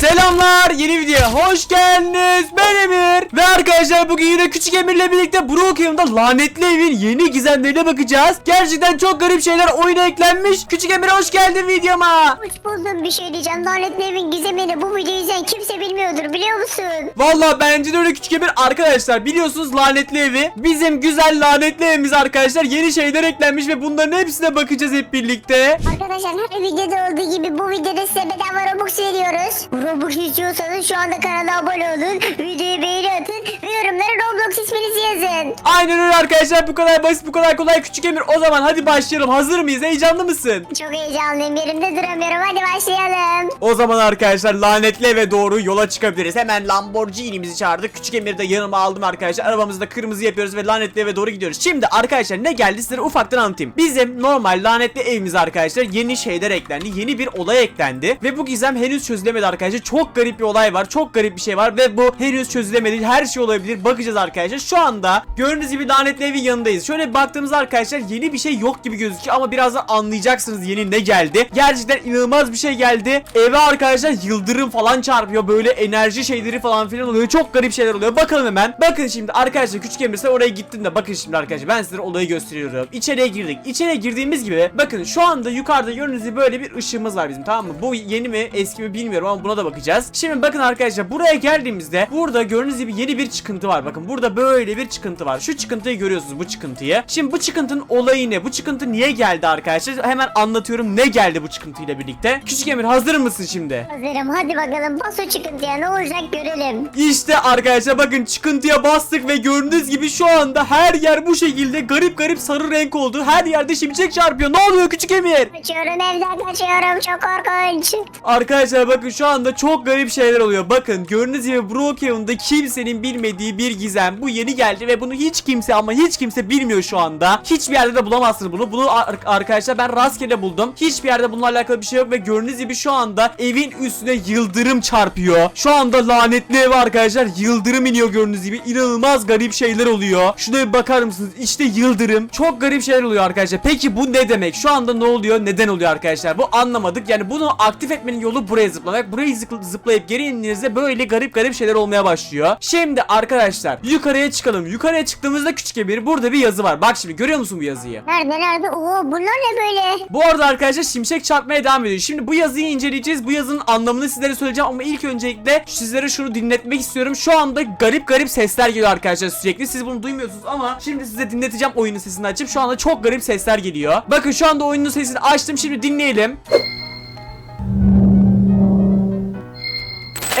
Selamlar yeni videoya hoş geldiniz. Ben Emir Ve arkadaşlar bugün yine küçük Emir'le birlikte Brookhaven'da lanetli evin yeni gizemlerine bakacağız. Gerçekten çok garip şeyler oyuna eklenmiş. Küçük Emir hoş geldin videoma. Hoş buldum. Bir şey diyeceğim. Lanetli evin gizemini bu videoyu izleyen kimse bilmiyordur biliyor musun? Valla bence de öyle küçük Emir. Arkadaşlar biliyorsunuz lanetli evi. Bizim güzel lanetli evimiz arkadaşlar yeni şeyler eklenmiş ve bunların hepsine bakacağız hep birlikte. Arkadaşlar her videoda olduğu gibi bu videoda size bedava Robux veriyoruz. Robux istiyorsanız şu anda kanala abone olun. Videoyu beğeni atın ve yorumlara Roblox isminizi yazın. Aynen öyle arkadaşlar bu kadar basit bu kadar kolay küçük Emir o zaman hadi başlayalım hazır mıyız heyecanlı mısın? Çok heyecanlıyım yerimde duramıyorum hadi başlayalım. O zaman arkadaşlar lanetli eve doğru yola çıkabiliriz. Hemen Lamborghini'mizi çağırdık. Küçük Emir'i de yanıma aldım arkadaşlar. Arabamızı da kırmızı yapıyoruz ve lanetli eve doğru gidiyoruz. Şimdi arkadaşlar ne geldi size ufaktan anlatayım. Bizim normal lanetli evimiz arkadaşlar yeni şeyler eklendi. Yeni bir olay eklendi. Ve bu gizem henüz çözülemedi arkadaşlar. Çok garip bir olay var. Çok garip bir şey var. Ve bu henüz çözülemedi. Her şey olabilir. Bakacağız arkadaşlar. Şu anda gördüğünüz gibi lanetli evin yanındayız. Şöyle baktığımızda arkadaşlar yeni bir şey yok gibi gözüküyor. Ama birazdan anlayacaksınız yeni ne geldi. Gerçekten inanılmaz bir şey geldi. Eve arkadaşlar yıldırım falan çarpıyor. Böyle enerji şeyleri falan filan oluyor. Çok garip şeyler oluyor. Bakalım hemen. Bakın şimdi arkadaşlar küçük Emir sen oraya gittin de bakın şimdi arkadaşlar ben size olayı gösteriyorum. İçeriye girdik. İçeriye girdiğimiz gibi bakın şu anda yukarıda gördüğünüz gibi böyle bir ışığımız var bizim tamam mı? Bu yeni mi eski mi bilmiyorum ama buna da bakacağız. Şimdi bakın arkadaşlar buraya geldiğimizde burada gördüğünüz gibi yeni bir çıkıntı var. Bakın burada böyle bir çıkıntı var. Şu çıkıntıyı görüyorsunuz bu çıkıntıyı. Şimdi bu çıkıntının olayı ne? Bu çıkıntı niye geldi arkadaşlar? Hemen anlatıyorum ne geldi bu çıkıntıyla birlikte. Küçük Emir hazır mısın şimdi? Hazırım hadi bakalım bas o çıkıntıya ne olacak görelim. İşte arkadaşlar bakın çıkıntıya bastık ve gördüğünüz gibi şu anda her yer bu şekilde garip garip sarı renk oldu. Her yerde şimşek çarpıyor. Ne oluyor küçük Emir? Kaçıyorum evden kaçıyorum çok korkunç. Arkadaşlar bakın şu anda çok garip şeyler oluyor. Bakın gördüğünüz gibi Brookhaven'da kimsenin bilmediği bir gizem. Bu yeni geldi ve bunu hiç kimse ama hiç kimse bilmiyor şu anda. Hiçbir yerde de bulamazsınız bunu. Bunu ar- arkadaşlar ben rastgele buldum. Hiçbir yerde bununla alakalı bir şey yok ve gördüğünüz gibi şu anda evin üstüne yıldırım çarpıyor. Şu anda lanetli ev arkadaşlar yıldırım iniyor gördüğünüz gibi. İnanılmaz garip şeyler oluyor. Şuna bir bakar mısınız? İşte yıldırım. Çok garip şeyler oluyor arkadaşlar. Peki bu ne demek? Şu anda ne oluyor? Neden oluyor arkadaşlar? Bu anlamadık. Yani bunu aktif etmenin yolu buraya zıplamak. Burayı zıpl- zıplayıp geri indiğinizde böyle garip garip şeyler olmaya başlıyor. Şimdi arkadaşlar yukarıya çıkalım. Yukarıya çıktığımızda küçük Emir burada bir yazı var. Bak şimdi görüyor musun bu yazıyı? Nerede nerede? Oo bunlar ne böyle? Bu arada arkadaşlar şimşek çarpmaya devam ediyor. Şimdi bu yazıyı inceleyeceğiz. Bu yazının anlamını sizlere söyleyeceğim ama ilk öncelikle sizlere şunu dinletmek istiyorum. Şu anda garip garip sesler geliyor arkadaşlar sürekli. Siz bunu duymuyorsunuz ama şimdi size dinleteceğim oyunun sesini açıp şu anda çok garip sesler geliyor. Bakın şu anda oyunun sesini açtım. Şimdi dinleyelim.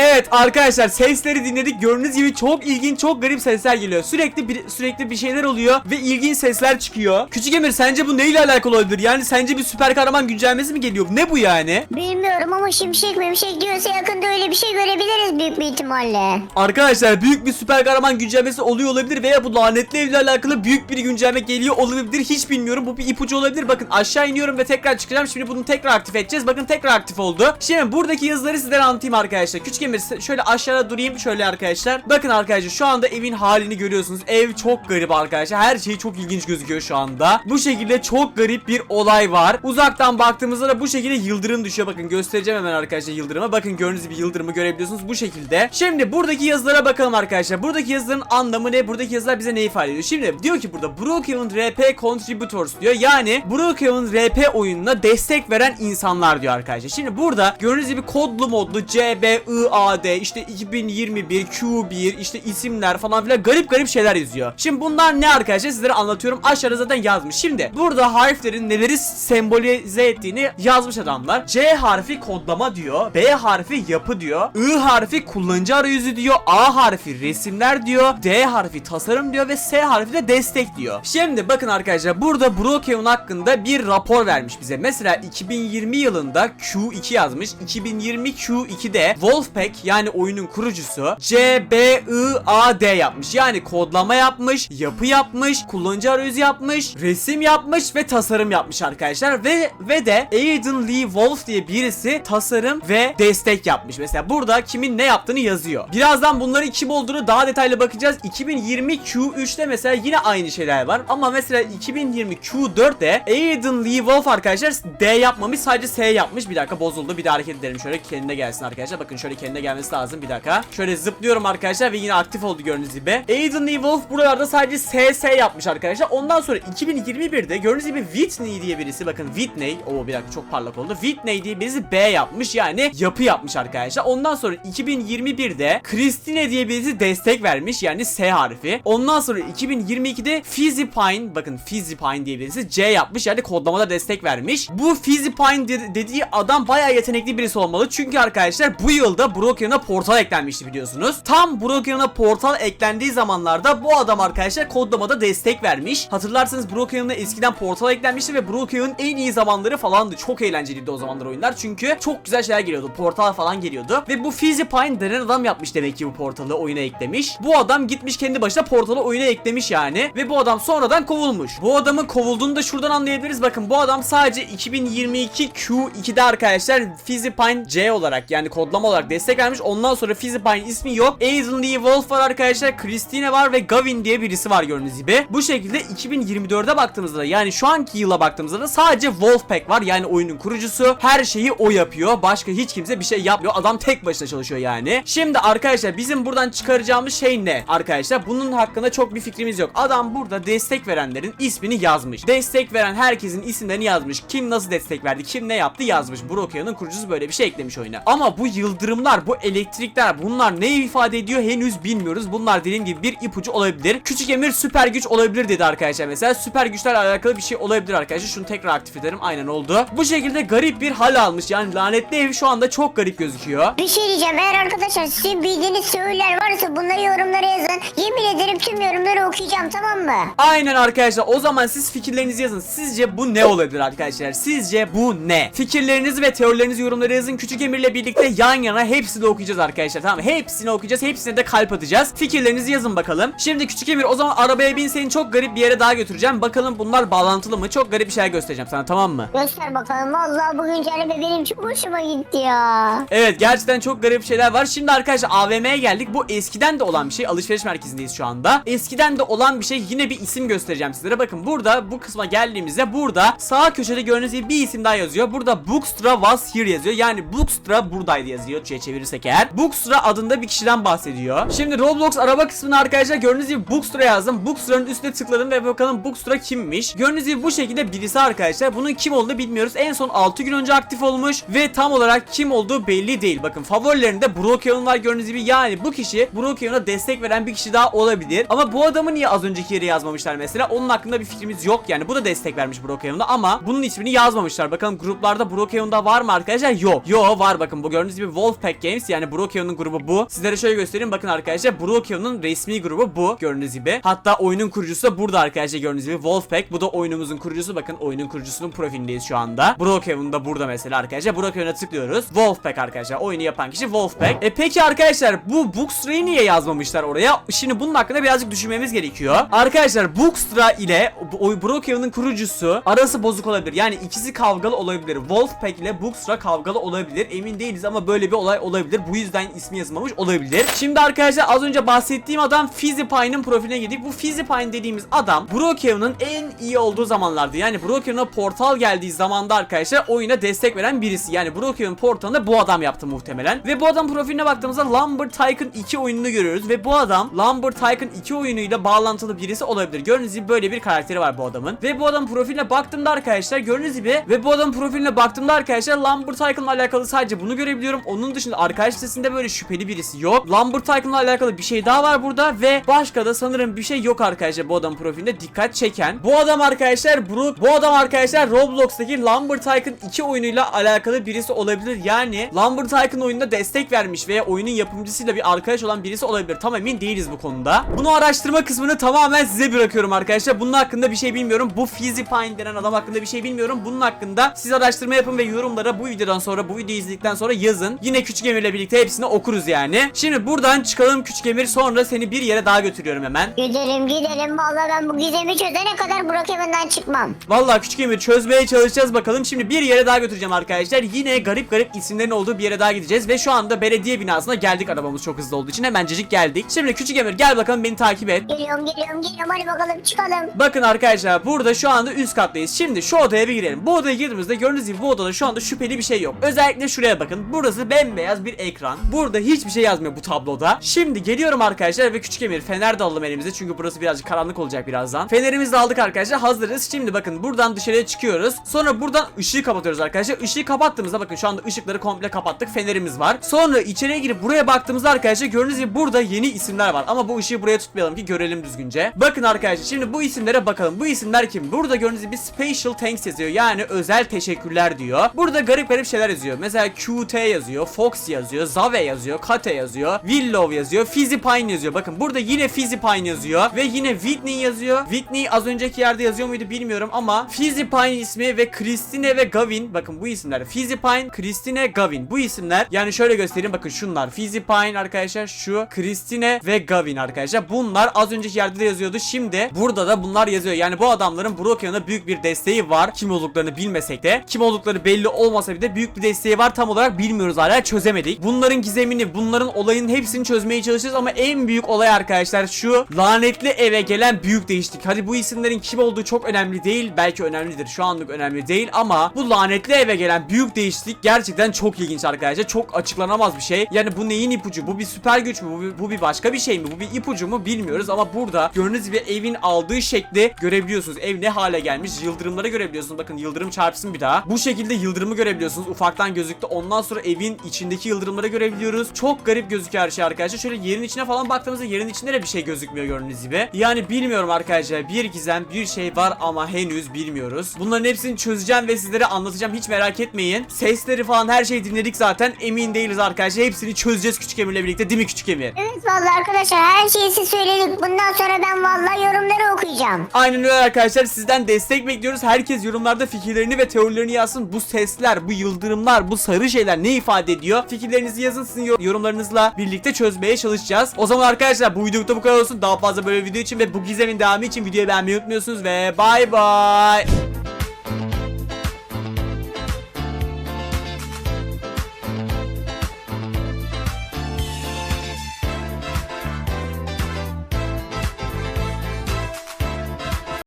Evet arkadaşlar sesleri dinledik. Gördüğünüz gibi çok ilginç, çok garip sesler geliyor. Sürekli bir, sürekli bir şeyler oluyor ve ilginç sesler çıkıyor. Küçük Emir sence bu neyle alakalı olabilir? Yani sence bir süper kahraman güncellemesi mi geliyor? Ne bu yani? Bilmiyorum ama şimşek mimşek diyorsa yakında öyle bir şey görebiliriz büyük bir ihtimalle. Arkadaşlar büyük bir süper kahraman güncellemesi oluyor olabilir veya bu lanetli evle alakalı büyük bir güncelleme geliyor olabilir. Hiç bilmiyorum. Bu bir ipucu olabilir. Bakın aşağı iniyorum ve tekrar çıkacağım. Şimdi bunu tekrar aktif edeceğiz. Bakın tekrar aktif oldu. Şimdi buradaki yazıları sizlere anlatayım arkadaşlar. Küçük Emir şöyle aşağıda durayım şöyle arkadaşlar. Bakın arkadaşlar şu anda evin halini görüyorsunuz. Ev çok garip arkadaşlar. Her şey çok ilginç gözüküyor şu anda. Bu şekilde çok garip bir olay var. Uzaktan baktığımızda da bu şekilde yıldırım düşüyor. Bakın göstereceğim hemen arkadaşlar yıldırımı. Bakın gördüğünüz gibi yıldırımı görebiliyorsunuz bu şekilde. Şimdi buradaki yazılara bakalım arkadaşlar. Buradaki yazıların anlamı ne? Buradaki yazılar bize ne ifade ediyor? Şimdi diyor ki burada Brookhaven RP Contributors diyor. Yani Brookhaven RP oyununa destek veren insanlar diyor arkadaşlar. Şimdi burada gördüğünüz gibi kodlu modlu C, B, I, A, D işte 2021, Q1 işte isimler falan filan garip garip şeyler yazıyor. Şimdi bunlar ne arkadaşlar sizlere anlatıyorum. Aşağıda zaten yazmış. Şimdi burada harflerin neleri sembolize ettiğini yazmış adamlar. C harfi kodlama diyor. B harfi yapı diyor. I harfi kullanıcı arayüzü diyor. A harfi resimler diyor. D harfi tasarım diyor ve S harfi de destek diyor. Şimdi bakın arkadaşlar burada Brookhaven hakkında bir rapor vermiş bize. Mesela 2020 yılında Q2 yazmış. 2020 Q2'de Wolfpack Wolfpack yani oyunun kurucusu C B I A D yapmış. Yani kodlama yapmış, yapı yapmış, kullanıcı arayüzü yapmış, resim yapmış ve tasarım yapmış arkadaşlar. Ve ve de Aiden Lee Wolf diye birisi tasarım ve destek yapmış. Mesela burada kimin ne yaptığını yazıyor. Birazdan bunların kim olduğunu daha detaylı bakacağız. 2020 Q3'te mesela yine aynı şeyler var. Ama mesela 2020 Q4'te Aiden Lee Wolf arkadaşlar D yapmamış sadece S yapmış. Bir dakika bozuldu. Bir de hareket edelim şöyle kendine gelsin arkadaşlar. Bakın şöyle kendine gelmesi lazım. Bir dakika. Şöyle zıplıyorum arkadaşlar ve yine aktif oldu gördüğünüz gibi. Aiden Wolf buralarda sadece S S yapmış arkadaşlar. Ondan sonra 2021'de gördüğünüz gibi Whitney diye birisi bakın Whitney. o bir dakika çok parlak oldu. Whitney diye birisi B yapmış yani yapı yapmış arkadaşlar. Ondan sonra 2021'de Christine diye birisi destek vermiş yani S harfi. Ondan sonra 2022'de Fizzipine bakın Fizzipine diye birisi C yapmış yani kodlamada destek vermiş. Bu Fizzipine de- dediği adam bayağı yetenekli birisi olmalı. Çünkü arkadaşlar bu yılda Brokeon'a portal eklenmişti biliyorsunuz. Tam Brokeon'a portal eklendiği zamanlarda bu adam arkadaşlar kodlamada destek vermiş. Hatırlarsanız Brokeon'a eskiden portal eklenmişti ve Brokeon'un en iyi zamanları falandı. Çok eğlenceliydi o zamanlar oyunlar. Çünkü çok güzel şeyler geliyordu. Portal falan geliyordu. Ve bu Fizzipine denen adam yapmış demek ki bu portalı oyuna eklemiş. Bu adam gitmiş kendi başına portalı oyuna eklemiş yani. Ve bu adam sonradan kovulmuş. Bu adamın kovulduğunu da şuradan anlayabiliriz. Bakın bu adam sadece 2022 Q2'de arkadaşlar Fizzipine C olarak yani kodlama olarak destek vermiş. Ondan sonra Fizzipine ismi yok. Aiden Lee Wolf var arkadaşlar. Christine var ve Gavin diye birisi var gördüğünüz gibi. Bu şekilde 2024'e baktığımızda da yani şu anki yıla baktığımızda da sadece Wolfpack var. Yani oyunun kurucusu. Her şeyi o yapıyor. Başka hiç kimse bir şey yapmıyor. Adam tek başına çalışıyor yani. Şimdi arkadaşlar bizim buradan çıkaracağımız şey ne? Arkadaşlar bunun hakkında çok bir fikrimiz yok. Adam burada destek verenlerin ismini yazmış. Destek veren herkesin isimlerini yazmış. Kim nasıl destek verdi, kim ne yaptı yazmış. Brokeon'un kurucusu böyle bir şey eklemiş oyuna. Ama bu yıldırımlar, bu elektrikler bunlar ne ifade ediyor henüz bilmiyoruz. Bunlar dediğim gibi bir ipucu olabilir. Küçük Emir süper güç olabilir dedi arkadaşlar mesela. Süper güçlerle alakalı bir şey olabilir arkadaşlar. Şunu tekrar aktif ederim. Aynen oldu. Bu şekilde garip bir hal almış. Yani lanetli ev şu anda çok garip gözüküyor. Bir şey diyeceğim eğer arkadaşlar sizin bildiğiniz söyler varsa bunları yorumlara yazın. Yemin ederim tüm yorumları okuyacağım tamam mı? Aynen arkadaşlar o zaman siz fikirlerinizi yazın. Sizce bu ne olabilir arkadaşlar? Sizce bu ne? Fikirlerinizi ve teorilerinizi yorumlara yazın. Küçük Emir'le birlikte yan yana hepsini okuyacağız arkadaşlar. Tamam? Hepsini okuyacağız. Hepsine de kalp atacağız. Fikirlerinizi yazın bakalım. Şimdi Küçük Emir o zaman arabaya bin seni çok garip bir yere daha götüreceğim. Bakalım bunlar bağlantılı mı? Çok garip bir şeyler göstereceğim sana tamam mı? Göster bakalım. Vallahi bugün araba benim çok hoşuma gitti ya. Evet gerçekten çok garip şeyler var. Şimdi arkadaşlar AVM'ye geldik. Bu eskiden de olan bir şey. Alışveriş merkezindeyiz şu anda. Eskiden de olan bir şey. Yine bir isim göstereceğim sizlere. Bakın burada bu kısma geldiğimizde burada sağ köşede gördüğünüz gibi bir isim daha yazıyor. Burada Bookstra was here yazıyor. Yani Bookstra buradaydı yazıyor. Türkçe'ye çevirirsek eğer. Bookstra adında bir kişiden bahsediyor. Şimdi Roblox araba kısmına arkadaşlar gördüğünüz gibi Bookstra yazdım. Bookstra'nın üstüne tıkladım ve bakalım Bookstra kimmiş. Gördüğünüz gibi bu şekilde birisi arkadaşlar. Bunun kim olduğunu bilmiyoruz. En son 6 gün önce aktif olmuş ve tam olarak kim olduğu belli değil. Bakın favorilerinde Brokeon var gördüğünüz gibi. Yani bu kişi Brokeon'a destek veren bir kişi daha olabilir. Ama bu adamı niye az önceki yere yazmamışlar mesela? Onun hakkında bir fikrimiz yok yani. Bu da destek vermiş Brokeon'a ama bunun ismini yazmamışlar. Bakalım gruplarda Brokeon'da var mı arkadaşlar? Yok. Yo var bakın bu gördüğünüz gibi Wolfpack Games yani Brokeon'un grubu bu. Sizlere şöyle göstereyim bakın arkadaşlar. Brokeon'un resmi grubu bu gördüğünüz gibi. Hatta oyunun kurucusu da burada arkadaşlar gördüğünüz gibi Wolfpack. Bu da oyunumuzun kurucusu. Bakın oyunun kurucusunun profilindeyiz şu anda. Brokeon da burada mesela arkadaşlar. Brokeon'a tıklıyoruz. Wolfpack arkadaşlar. Oyunu yapan kişi Wolfpack. E peki arkadaşlar bu Bookstra'yı niye yazmamışlar oraya? Şimdi bunun hakkında birazcık düşünmemiz gerekiyor. Arkadaşlar Bookstra ile o Brokeon'un kurucusu arası bozuk olabilir. Yani ikisi kavgalı olabilir. Wolfpack ile Bookstra kavgalı olabilir. Emin değiliz ama böyle bir olay olabilir. Bu yüzden ismi yazılmamış olabilir. Şimdi arkadaşlar az önce bahsettiğim adam Fizzipine'ın profiline gidip bu Fizzipine dediğimiz adam Brokeon'un en iyi olduğu zamanlardı. Yani Brokeon'a portal geldiği zamanda arkadaşlar oyuna destek veren birisi. Yani Brokeon portalını bu adam yaptı muhtemelen. Ve bu adam profiline baktığımızda Lumber Tycoon 2 oyununu görüyoruz ve bu adam Lumber Tycoon 2 oyunuyla bağlantılı birisi olabilir. Gördüğünüz gibi böyle bir karakteri var bu adamın. Ve bu adam profiline baktığımda arkadaşlar gördüğünüz gibi ve bu adam profiline baktığımda arkadaşlar Lumber Tycoon'la alakalı sadece bunu görebiliyorum. Onun dışında arkadaş listesinde böyle şüpheli birisi yok. Lumber Tycoon'la alakalı bir şey daha var burada ve başka da sanırım bir şey yok arkadaşlar bu adam profilinde dikkat çeken. Bu adam arkadaşlar bu, bu adam arkadaşlar Roblox'taki Lumber Tycoon 2 oyunuyla alakalı birisi olabilir. Yani Lumber Tycoon oyununa destek vermiş veya oyunun yapımcısıyla bir arkadaş olan birisi olabilir. Tam emin değiliz bu konuda. Bunu araştırma kısmını tamamen size bırakıyorum arkadaşlar. Bunun hakkında bir şey bilmiyorum. Bu Fizzipine denen adam hakkında bir şey bilmiyorum. Bunun hakkında siz araştırma yapın ve yorumlara bu videodan sonra bu videoyu izledikten sonra yazın. Yine küçük Emir Emir'le birlikte hepsini okuruz yani. Şimdi buradan çıkalım Küçük Emir sonra seni bir yere daha götürüyorum hemen. Gidelim gidelim. Vallahi ben bu gizemi çözene kadar Burak evinden çıkmam. Vallahi Küçük Emir çözmeye çalışacağız bakalım. Şimdi bir yere daha götüreceğim arkadaşlar. Yine garip garip isimlerin olduğu bir yere daha gideceğiz. Ve şu anda belediye binasına geldik arabamız çok hızlı olduğu için. Hemencecik geldik. Şimdi Küçük Emir gel bakalım beni takip et. Geliyorum geliyorum geliyorum. Hadi bakalım çıkalım. Bakın arkadaşlar burada şu anda üst kattayız. Şimdi şu odaya bir girelim. Bu odaya girdiğimizde gördüğünüz gibi bu odada şu anda şüpheli bir şey yok. Özellikle şuraya bakın. Burası bembeyaz bir ekran. Burada hiçbir şey yazmıyor bu tabloda. Şimdi geliyorum arkadaşlar ve küçük emir fener de alalım elimize. Çünkü burası birazcık karanlık olacak birazdan. Fenerimizi de aldık arkadaşlar. Hazırız. Şimdi bakın buradan dışarıya çıkıyoruz. Sonra buradan ışığı kapatıyoruz arkadaşlar. Işığı kapattığımızda bakın şu anda ışıkları komple kapattık. Fenerimiz var. Sonra içeriye girip buraya baktığımızda arkadaşlar gördüğünüz gibi burada yeni isimler var. Ama bu ışığı buraya tutmayalım ki görelim düzgünce. Bakın arkadaşlar şimdi bu isimlere bakalım. Bu isimler kim? Burada gördüğünüz gibi special thanks yazıyor. Yani özel teşekkürler diyor. Burada garip garip şeyler yazıyor. Mesela QT yazıyor. Fox yazıyor. Zave yazıyor. Kate yazıyor. Willow yazıyor. Fizzy Pine yazıyor. Bakın burada yine Fizzy Pine yazıyor. Ve yine Whitney yazıyor. Whitney az önceki yerde yazıyor muydu bilmiyorum ama Fizzy Pine ismi ve Christine ve Gavin. Bakın bu isimler. Fizzy Pine, Christine, Gavin. Bu isimler yani şöyle göstereyim. Bakın şunlar. Fizzy Pine arkadaşlar şu. Christine ve Gavin arkadaşlar. Bunlar az önceki yerde de yazıyordu. Şimdi burada da bunlar yazıyor. Yani bu adamların Brokeon'a büyük bir desteği var. Kim olduklarını bilmesek de. Kim oldukları belli olmasa bile büyük bir desteği var. Tam olarak bilmiyoruz hala çözemedik. Bunların gizemini, bunların olayın hepsini çözmeye çalışacağız ama en büyük olay arkadaşlar şu lanetli eve gelen büyük değişiklik. Hadi bu isimlerin kim olduğu çok önemli değil. Belki önemlidir. Şu anlık önemli değil ama bu lanetli eve gelen büyük değişiklik gerçekten çok ilginç arkadaşlar. Çok açıklanamaz bir şey. Yani bu neyin ipucu? Bu bir süper güç mü? Bu bir, bu bir başka bir şey mi? Bu bir ipucu mu? Bilmiyoruz ama burada gördüğünüz gibi evin aldığı şekli görebiliyorsunuz. Ev ne hale gelmiş? Yıldırımları görebiliyorsunuz. Bakın yıldırım çarpsın bir daha. Bu şekilde yıldırımı görebiliyorsunuz. Ufaktan gözüktü. Ondan sonra evin içindeki yıldırımları görebiliyoruz. Çok garip gözüküyor her şey arkadaşlar. Şöyle yerin içine falan baktığımızda yerin içinde de bir şey gözükmüyor gördüğünüz gibi. Yani bilmiyorum arkadaşlar. Bir gizem bir şey var ama henüz bilmiyoruz. Bunların hepsini çözeceğim ve sizlere anlatacağım. Hiç merak etmeyin. Sesleri falan her şeyi dinledik zaten. Emin değiliz arkadaşlar. Hepsini çözeceğiz Küçük Emir'le birlikte. Değil mi Küçük Emir? Evet vallahi arkadaşlar her şeyi siz söyledik. Bundan sonra ben vallahi yorumları okuyacağım. Aynen öyle arkadaşlar sizden destek bekliyoruz. Herkes yorumlarda fikirlerini ve teorilerini yazsın. Bu sesler, bu yıldırımlar, bu sarı şeyler ne ifade ediyor? Fikirlerinizi yazın sizin yor- yorumlarınızla birlikte çözmeye çalışacağız. O zaman arkadaşlar bu videolukta bu kadar olsun. Daha fazla böyle video için ve bu gizemin devamı için videoyu beğenmeyi unutmuyorsunuz ve bay bay.